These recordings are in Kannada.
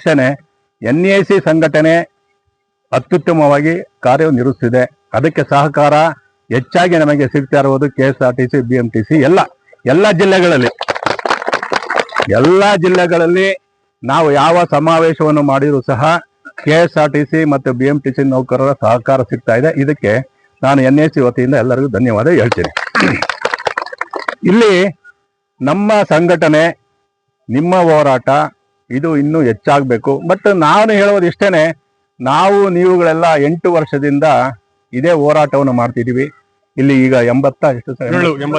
ಅಷ್ಟೇನೆ ಎನ್ ಎ ಸಿ ಸಂಘಟನೆ ಅತ್ಯುತ್ತಮವಾಗಿ ಕಾರ್ಯನಿರ್ವಹಿಸುತ್ತಿದೆ ಅದಕ್ಕೆ ಸಹಕಾರ ಹೆಚ್ಚಾಗಿ ನಮಗೆ ಸಿಗ್ತಾ ಇರುವುದು K S R T C, B M T C ಎಲ್ಲ ಎಲ್ಲ ಜಿಲ್ಲೆಗಳಲ್ಲಿ. ಎಲ್ಲ ಜಿಲ್ಲೆಗಳಲ್ಲಿ ನಾವು ಯಾವ ಸಮಾವೇಶವನ್ನು ಮಾಡಿದ್ರು ಸಹ K S R T C ಮತ್ತು ಬಿ ಎಂ ಟಿ ಸಿ ನೌಕರರ ಸಹಕಾರ ಸಿಗ್ತಾ ಇದೆ. ಇದಕ್ಕೆ ನಾನು ಎನ್ ಎ ಸಿ ವತಿಯಿಂದ ಎಲ್ಲರಿಗೂ ಧನ್ಯವಾದ ಹೇಳ್ತೀನಿ. ಇಲ್ಲಿ ನಮ್ಮ ಸಂಘಟನೆ, ನಿಮ್ಮ ಹೋರಾಟ ಇದು ಇನ್ನೂ ಹೆಚ್ಚಾಗಬೇಕು. ಬಟ್ ನಾನು ಹೇಳೋದು ಇಷ್ಟೇ ನಾವು ನೀವುಗಳೆಲ್ಲ ಎಂಟು ವರ್ಷದಿಂದ ಇದೇ ಹೋರಾಟವನ್ನು ಮಾಡ್ತಿದೀವಿ ಇಲ್ಲಿ ಈಗ ಎಂಬತ್ತ ಎಷ್ಟು?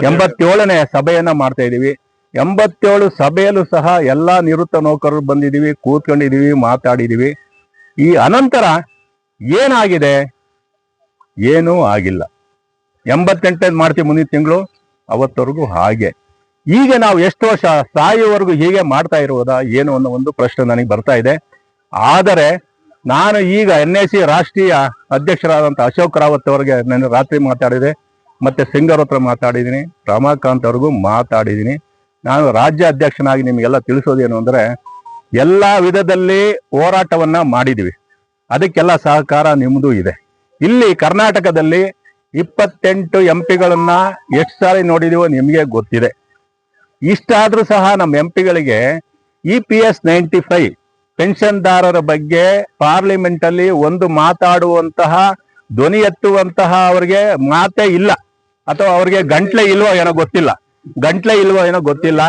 ಎಂಬತ್ತೇಳನೇ ಸಭೆಯನ್ನ ಮಾಡ್ತಾ ಇದ್ದೀವಿ. ಎಂಬತ್ತೇಳು ಸಭೆಯಲ್ಲೂ ಸಹ ಎಲ್ಲಾ ನಿವೃತ್ತ ನೌಕರರು ಬಂದಿದೀವಿ ಕೂತ್ಕೊಂಡಿದೀವಿ ಮಾತಾಡಿದೀವಿ ಈ ಅನಂತರ ಏನಾಗಿದೆ? ಏನೂ ಆಗಿಲ್ಲ. ಎಂಬತ್ತೆಂಟನೇದು ಮಾಡ್ತೀವಿ ಮುಂದಿನ ತಿಂಗಳು ಅವತ್ತವರೆಗೂ ಹಾಗೆ. ಈಗ ನಾವು ಎಷ್ಟು ವರ್ಷ ಸಾಯುವವರೆಗೂ ಹೀಗೆ ಮಾಡ್ತಾ ಇರುವುದಾ ಏನು ಅನ್ನೋ ಒಂದು ಪ್ರಶ್ನೆ ನನಗೆ ಬರ್ತಾ ಇದೆ. ಆದರೆ ನಾನು ಈಗ ಎನ್ ಎ ಸಿ ರಾಷ್ಟ್ರೀಯ ಅಧ್ಯಕ್ಷರಾದಂಥ ಅಶೋಕ್ ರಾವತ್ ಅವರಿಗೆ ನಾನು ರಾತ್ರಿ ಮಾತಾಡಿದೆ. ಮತ್ತೆ ಸಿಂಗರ್ ಹತ್ರ ಮಾತಾಡಿದ್ದೀನಿ. ರಮಾಕಾಂತ್ ಅವ್ರಿಗೂ ಮಾತಾಡಿದ್ದೀನಿ. ನಾನು ರಾಜ್ಯ ಅಧ್ಯಕ್ಷನಾಗಿ ನಿಮಗೆಲ್ಲ ತಿಳಿಸೋದೇನು ಅಂದರೆ ಎಲ್ಲ ವಿಧದಲ್ಲಿ ಹೋರಾಟವನ್ನ ಮಾಡಿದ್ವಿ ಅದಕ್ಕೆಲ್ಲ ಸಹಕಾರ ನಿಮ್ಮದು ಇದೆ. ಇಲ್ಲಿ ಕರ್ನಾಟಕದಲ್ಲಿ ಇಪ್ಪತ್ತೆಂಟು ಎಂ ಪಿಗಳನ್ನು ಎಷ್ಟು ಸಾರಿ ನೋಡಿದೀವೋ ನಿಮಗೆ ಗೊತ್ತಿದೆ. ಇಷ್ಟಾದ್ರೂ ಸಹ ನಮ್ಮ M ಪಿಗಳಿಗೆ E P S ninety five ಪೆನ್ಷನ್ದಾರರ ಬಗ್ಗೆ ಪಾರ್ಲಿಮೆಂಟ್ ಅಲ್ಲಿ ಒಂದು ಮಾತಾಡುವಂತಹ, ಧ್ವನಿ ಎತ್ತುವಂತಹ ಅವರಿಗೆ ಮಾತೇ ಇಲ್ಲ. ಅಥವಾ ಅವ್ರಿಗೆ ಗಂಟ್ಲೆ ಇಲ್ವೋ ಏನೋ ಗೊತ್ತಿಲ್ಲ. ಗಂಟ್ಲೆ ಇಲ್ವೋ ಏನೋ ಗೊತ್ತಿಲ್ಲ.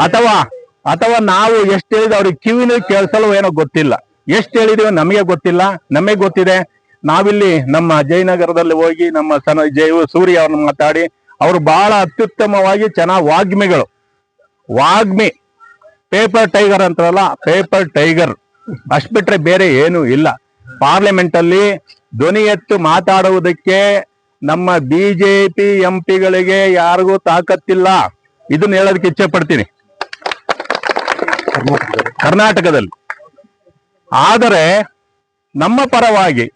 ಅಥವಾ ಅಥವಾ ನಾವು ಎಷ್ಟು ಹೇಳಿದ ಅವ್ರಿಗೆ ಕಿವಿನ ಕೇಳಿಸಲು ಏನೋ ಗೊತ್ತಿಲ್ಲ. ಎಷ್ಟು ಹೇಳಿದೀವೋ ನಮಗೆ ಗೊತ್ತಿಲ್ಲ. ನಮಗೆ ಗೊತ್ತಿದೆ. ನಾವಿಲ್ಲಿ ನಮ್ಮ ಜಯನಗರದಲ್ಲಿ ಹೋಗಿ ನಮ್ಮ ಸನ, ಜಯ ಸೂರ್ಯ ಅವ್ರನ್ನ ಮಾತಾಡಿ, ಅವರು ಬಹಳ ಅತ್ಯುತ್ತಮವಾಗಿ ಚೆನ್ನಾಗಿ ವಾಗ್ಮಿಗಳು. ವಾಗ್ಮಿ ಪೇಪರ್ ಟೈಗರ್ ಅಂತಾರಲ್ಲ ಪೇಪರ್ ಟೈಗರ್ ಅಷ್ಟು ಬಿಟ್ರೆ ಬೇರೆ ಏನು ಇಲ್ಲ. ಪಾರ್ಲಿಮೆಂಟ್ ಅಲ್ಲಿ ಧ್ವನಿ ಎತ್ತು ಮಾತಾಡುವುದಕ್ಕೆ ನಮ್ಮ ಬಿಜೆಪಿ ಎಂ ಪಿಗಳಿಗೆ ಯಾರಿಗೂ ತಾಕತ್ತಿಲ್ಲ. ಇದನ್ನ ಹೇಳೋದಕ್ಕೆ ಇಚ್ಛೆ ಪಡ್ತೀನಿ ಕರ್ನಾಟಕದಲ್ಲಿ. ಆದರೆ ನಮ್ಮ ಪರವಾಗಿ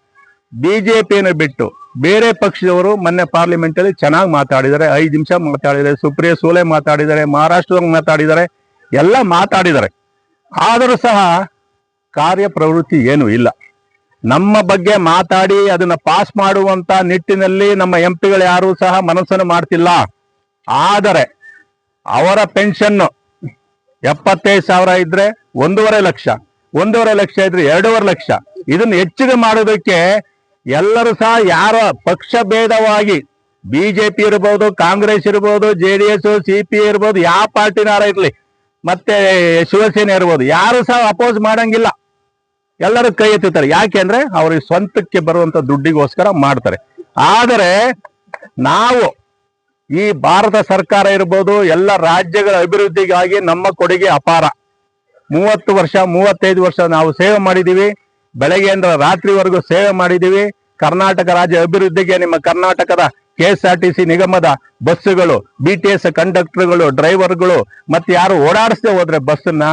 ಬಿಜೆಪಿಯನ್ನು ಬಿಟ್ಟು ಬೇರೆ ಪಕ್ಷದವರು ಮೊನ್ನೆ ಪಾರ್ಲಿಮೆಂಟ್ ಅಲ್ಲಿ ಚೆನ್ನಾಗಿ ಮಾತಾಡಿದ್ದಾರೆ, ಐದು ನಿಮಿಷ ಮಾತಾಡಿದ್ದಾರೆ, ಸುಪ್ರಿಯ ಸೂಲೆ ಮಾತಾಡಿದ್ದಾರೆ ಮಹಾರಾಷ್ಟ್ರದಾಗ ಮಾತಾಡಿದ್ದಾರೆ, ಎಲ್ಲ ಮಾತಾಡಿದ್ದಾರೆ. ಆದರೂ ಸಹ ಕಾರ್ಯ ಪ್ರವೃತ್ತಿ ಏನು ಇಲ್ಲ. ನಮ್ಮ ಬಗ್ಗೆ ಮಾತಾಡಿ ಅದನ್ನ ಪಾಸ್ ಮಾಡುವಂತ ನಿಟ್ಟಿನಲ್ಲಿ ನಮ್ಮ ಎಂ ಪಿಗಳು ಯಾರು ಸಹ ಮನಸ್ಸನ್ನು ಮಾಡ್ತಿಲ್ಲ. ಆದರೆ ಅವರ ಪೆನ್ಷನ್ ಎಪ್ಪತ್ತೈದು ಸಾವಿರ ಇದ್ರೆ ಒಂದೂವರೆ ಲಕ್ಷ ಒಂದೂವರೆ ಲಕ್ಷ ಇದ್ರೆ ಎರಡೂವರೆ ಲಕ್ಷ. ಇದನ್ನ ಹೆಚ್ಚಿಗೆ ಮಾಡೋದಕ್ಕೆ ಎಲ್ಲರೂ ಸಹ ಯಾರ ಪಕ್ಷ ಭೇದವಾಗಿ ಬಿಜೆಪಿ ಇರ್ಬೋದು, ಕಾಂಗ್ರೆಸ್ ಇರ್ಬೋದು, J D S, C P ಇರ್ಬೋದು, ಯಾವ ಪಾರ್ಟಿನಾರ ಇರ್ಲಿ, ಮತ್ತೆ ಶಿವಸೇನೆ ಇರ್ಬೋದು, ಯಾರು ಸಹ ಅಪೋಸ್ ಮಾಡಂಗಿಲ್ಲ. ಎಲ್ಲರೂ ಕೈ ಎತ್ತುತ್ತಾರೆ ಯಾಕೆಂದ್ರೆ ಅವ್ರಿಗೆ ಸ್ವಂತಕ್ಕೆ ಬರುವಂತ ದುಡ್ಡಿಗೋಸ್ಕರ ಮಾಡ್ತಾರೆ. ಆದರೆ ನಾವು ಈ ಭಾರತ ಸರ್ಕಾರ ಇರ್ಬೋದು, ಎಲ್ಲ ರಾಜ್ಯಗಳ ಅಭಿವೃದ್ಧಿಗಾಗಿ ನಮ್ಮ ಕೊಡುಗೆ ಅಪಾರ. ಮೂವತ್ತು ವರ್ಷ, ಮೂವತ್ತೈದು ವರ್ಷ ನಾವು ಸೇವೆ ಮಾಡಿದೀವಿ ಬೆಳಗ್ಗೆಯಿಂದ ರಾತ್ರಿವರೆಗೂ ಸೇವೆ ಮಾಡಿದೀವಿ ಕರ್ನಾಟಕ ರಾಜ್ಯ ಅಭಿವೃದ್ಧಿಗೆ ನಿಮ್ಮ ಕರ್ನಾಟಕದ K S R T C ನಿಗಮದ ಬಸ್ಸುಗಳು ಬಿ ಟಿ ಎಸ್ ಕಂಡಕ್ಟರ್ಗಳು, ಡ್ರೈವರ್ಗಳು ಮತ್ತೆ ಯಾರು ಓಡಾಡಿಸದೆ ಹೋದ್ರೆ ಬಸ್ಸನ್ನ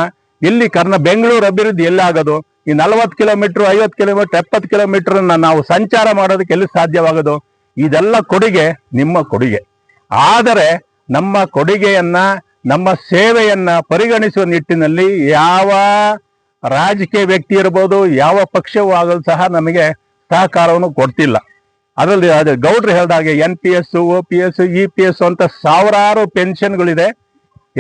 ಇಲ್ಲಿ ಕರ್ನ ಬೆಂಗಳೂರು ಅಭಿವೃದ್ಧಿ ಎಲ್ಲಿ ಆಗೋದು? ಈ ನಲವತ್ತು ಕಿಲೋಮೀಟರ್, ಐವತ್ತು ಕಿಲೋಮೀಟರ್, ಎಪ್ಪತ್ತು ಕಿಲೋಮೀಟರ್ ನಾವು ಸಂಚಾರ ಮಾಡೋದಕ್ಕೆ ಎಲ್ಲಿ ಸಾಧ್ಯವಾಗೋದು? ಇದೆಲ್ಲ ಕೊಡುಗೆ, ನಿಮ್ಮ ಕೊಡುಗೆ. ಆದರೆ ನಮ್ಮ ಕೊಡುಗೆಯನ್ನ, ನಮ್ಮ ಸೇವೆಯನ್ನ ಪರಿಗಣಿಸುವ ನಿಟ್ಟಿನಲ್ಲಿ ಯಾವ ರಾಜಕೀಯ ವ್ಯಕ್ತಿ ಇರ್ಬೋದು, ಯಾವ ಪಕ್ಷವೂ ಆಗಲು ಸಹ ನಮಗೆ ಸಹಕಾರವನ್ನು ಕೊಡ್ತಿಲ್ಲ. ಅದರಲ್ಲಿ ಅದು ಗೌಡ್ರು ಹೇಳ್ದಾಗೆ N P S O P S E P S ಅಂತ ಸಾವಿರಾರು ಪೆನ್ಷನ್ಗಳಿದೆ.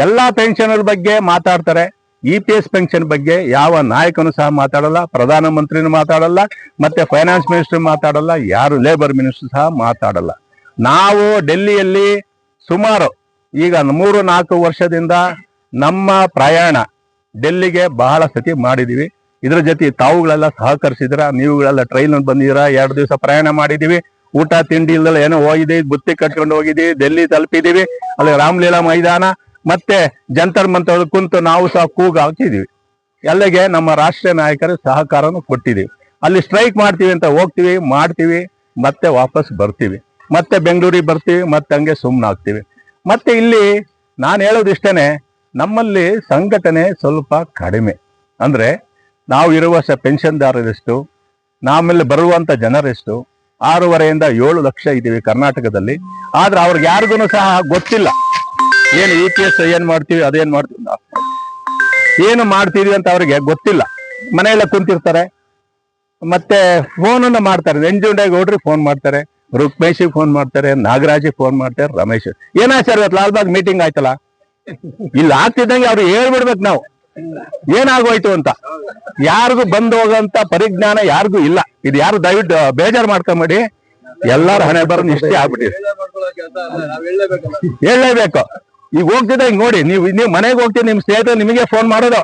ಎಲ್ಲ ಪೆನ್ಷನ್ ಬಗ್ಗೆ ಮಾತಾಡ್ತಾರೆ. ಇ ಪಿ ಎಸ್ ಪೆನ್ಷನ್ ಬಗ್ಗೆ ಯಾವ ನಾಯಕನು ಸಹ ಮಾತಾಡಲ್ಲ ಪ್ರಧಾನ ಮಂತ್ರಿನೂ ಮಾತಾಡಲ್ಲ, ಮತ್ತೆ ಫೈನಾನ್ಸ್ ಮಿನಿಸ್ಟರ್ ಮಾತಾಡಲ್ಲ, ಯಾರು ಲೇಬರ್ ಮಿನಿಸ್ಟರ್ ಸಹ ಮಾತಾಡಲ್ಲ. ನಾವು ಡೆಲ್ಲಿಯಲ್ಲಿ ಸುಮಾರು ಈಗ ಮೂರು ನಾಲ್ಕು ವರ್ಷದಿಂದ ನಮ್ಮ ಪ್ರಯಾಣ ಡೆಲ್ಲಿಗೆ ಬಹಳ ಸತಿ ಮಾಡಿದೀವಿ. ಇದ್ರ ಜೊತೆ ತಾವುಗಳೆಲ್ಲ ಸಹಕರಿಸಿದ್ರ? ನೀವುಗಳೆಲ್ಲ ಟ್ರೈನ್ ಬಂದಿದ್ದೀರಾ? ಎರಡು ದಿವಸ ಪ್ರಯಾಣ ಮಾಡಿದೀವಿ. ಊಟ, ತಿಂಡಿ ಇಲ್ದಲ್ಲ ಏನೋ ಹೋಗಿದ್ದೀವಿ ಬುತ್ತಿ ಕಟ್ಕೊಂಡು ಹೋಗಿದ್ದೀವಿ ಡೆಲ್ಲಿ ತಲುಪಿದೀವಿ. ಅಲ್ಲಿ ರಾಮಲೀಲಾ ಮೈದಾನ ಮತ್ತೆ ಜಂತರ್ ಮಂತರ್ ಕುಂತು ನಾವು ಸಹ ಕೂಗು ಹಾಕಿದೀವಿ. ಎಲ್ಲಿಗೆ ನಮ್ಮ ರಾಷ್ಟ್ರೀಯ ನಾಯಕರು ಸಹಕಾರನು ಕೊಟ್ಟಿದ್ದೀವಿ ಅಲ್ಲಿ ಸ್ಟ್ರೈಕ್ ಮಾಡ್ತೀವಿ ಅಂತ ಹೋಗ್ತೀವಿ, ಮಾಡ್ತೀವಿ, ಮತ್ತೆ ವಾಪಸ್ ಬರ್ತೀವಿ. ಮತ್ತೆ ಬೆಂಗಳೂರಿಗೆ ಬರ್ತೀವಿ, ಮತ್ತೆ ಹಂಗೆ ಸುಮ್ಮನಾಗ್ತೀವಿ ಮತ್ತೆ ಇಲ್ಲಿ ನಾನು ಹೇಳೋದು ಇಷ್ಟೇನೆ ನಮ್ಮಲ್ಲಿ ಸಂಘಟನೆ ಸ್ವಲ್ಪ ಕಡಿಮೆ. ಅಂದ್ರೆ ನಾವು ಇರುವ ಪೆನ್ಷನ್ದಾರರೆಷ್ಟು ನಮ್ಮಲ್ಲಿ ಬರುವಂತ ಜನರೆಷ್ಟು, ಆರೂವರೆಯಿಂದ ಏಳು ಲಕ್ಷ ಇದ್ದೀವಿ ಕರ್ನಾಟಕದಲ್ಲಿ. ಆದ್ರೆ ಅವ್ರಿಗೆ ಯಾರಿಗೂ ಸಹ ಗೊತ್ತಿಲ್ಲ. ಏನು ಇ ಪಿ ಎಸ್ ಏನ್ ಮಾಡ್ತೀವಿ, ಅದೇನ್ ಮಾಡ್ತೀವಿ. ಏನು ಮಾಡ್ತೀವಿ ಅಂತ ಅವ್ರಿಗೆ ಗೊತ್ತಿಲ್ಲ. ಮನೆಯಲ್ಲೇ ಕುಂತಿರ್ತಾರೆ. ಮತ್ತೆ ಫೋನ್ ಮಾಡ್ತಾರೆ. ಮಾಡ್ತಾರೆ ಹೋಡ್ರಿ ಫೋನ್ ಮಾಡ್ತಾರೆ. ರುಕ್ಮೇಶಿಗೆ ಫೋನ್ ಮಾಡ್ತಾರೆ, ನಾಗರಾಜಿಗೆ ಫೋನ್ ಮಾಡ್ತಾರೆ, ರಮೇಶ್. ಏನ ಸರ್ ಇವತ್ತು? ಲಾಲ್ಬಾಗ್ ಮೀಟಿಂಗ್ ಆಯ್ತಲ್ಲ? ಇಲ್ಲಿ ಆಗ್ತಿದ್ದಂಗೆ ಅವ್ರು ಹೇಳ್ಬಿಡ್ಬೇಕು ನಾವು. ಏನಾಗೋಯ್ತು ಅಂತ. ಯಾರಿಗೂ ಬಂದು ಹೋಗಂತ ಪರಿಜ್ಞಾನ ಯಾರಿಗೂ ಇಲ್ಲ. ಇದು ಯಾರು ದಯವಿಟ್ಟು ಬೇಜಾರು ಮಾಡ್ಕೊಂಬೇಡಿ. ಎಲ್ಲಾರು ಹಣೆ ಬರೋದು ಇಷ್ಟೇ ಆಗ್ಬಿಟ್ಟಿದೆ. ಹೇಳಲೇಬೇಕು. ಈಗ ಹೋಗ್ತಿದ್ದಂಗೆ ನೋಡಿ, ನೀವು ನೀವು ಮನೆಗೆ ಹೋಗ್ತೀವಿ ನಿಮ್ ಸ್ನೇಹಿತರು ನಿಮಗೆ ಫೋನ್ ಮಾಡೋದು.